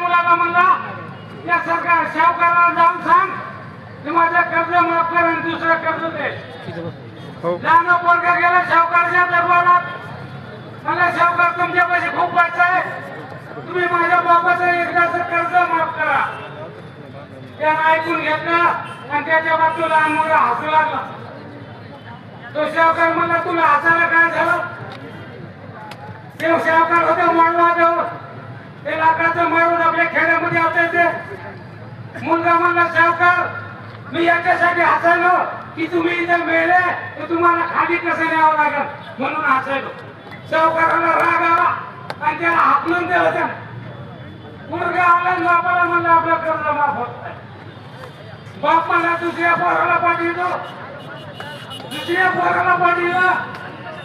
मुलाला म्हणला या सरकार सावकाराला जाऊन सांग की माझं कर्ज माफ कर आणि दुसरं कर्ज दे. हो. लहान पोरगा गेला सावकारच्या दरबारात. मला सावकार तुमच्या पैसे खूप वाटत आहे. तुम्ही माझ्या बापाचं एकदाचं कर्ज माफ करा. त्यानं ऐकून घेतलं आणि त्याच्या बाजूला लहान मुलं हसू लागला. तो सावकार म्हणला तुला हसायला काय झालं? ते सावकार होते माळवाजवळ ते लाकडाचं मारून आपल्या खेड्यामध्ये आता येते मुलगा म्हणला सावकार. मी याच्यासाठी हसायलो की तुम्ही इथे मेले तर तुम्हाला खाली कसं न्यावं लागेल? म्हणून हसायलो. सावकाराला राग आला आणि त्याला हाकलून दिलं त्या मुलगा आला बापाला म्हणलं आपलं कर्ज माफ होत बाप मला दुसऱ्या पोराला पाठवितो. दुसऱ्या पोराला पाठवलं.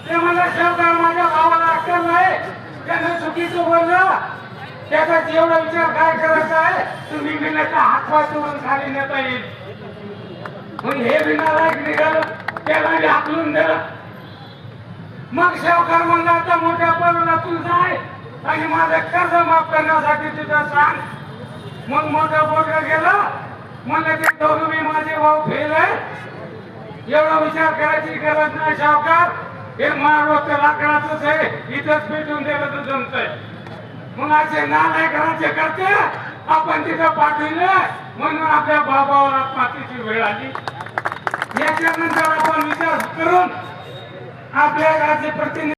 ते म्हणलं सावकार माझ्या भावाला अक्कल नाही. त्यानं चुकीचं बोललं. त्याचा जेवढा विचार काय करायचा आहे? तुम्ही गेल्याचा हातपाय तोडून खाली नेता येईल. मग हे विनालायक निघालं त्याला मी हाकलून दिलं. मग सावकार म्हणला आता मोठ्या पोराला तुझा जाय आणि माझं कर्ज माफ करण्यासाठी तुझं सांग. मग मोठा पोरगा गेला. म्हणलं ते दोघं मी माझे भाऊ फेल आहे एवढा विचार करायची गरज नाही शावकार. हे मारवत लाकडाच आहे. इथंच भेटून दिलं तर जमतंय मग असे नालाय करायचे करते. आपण तिथं पाठविले. म्हणून आपल्या बाबावर आत्महत्येची वेळ आली. याच्यानंतर आपण विचार करून आपल्या राज्य प्रतिनिधी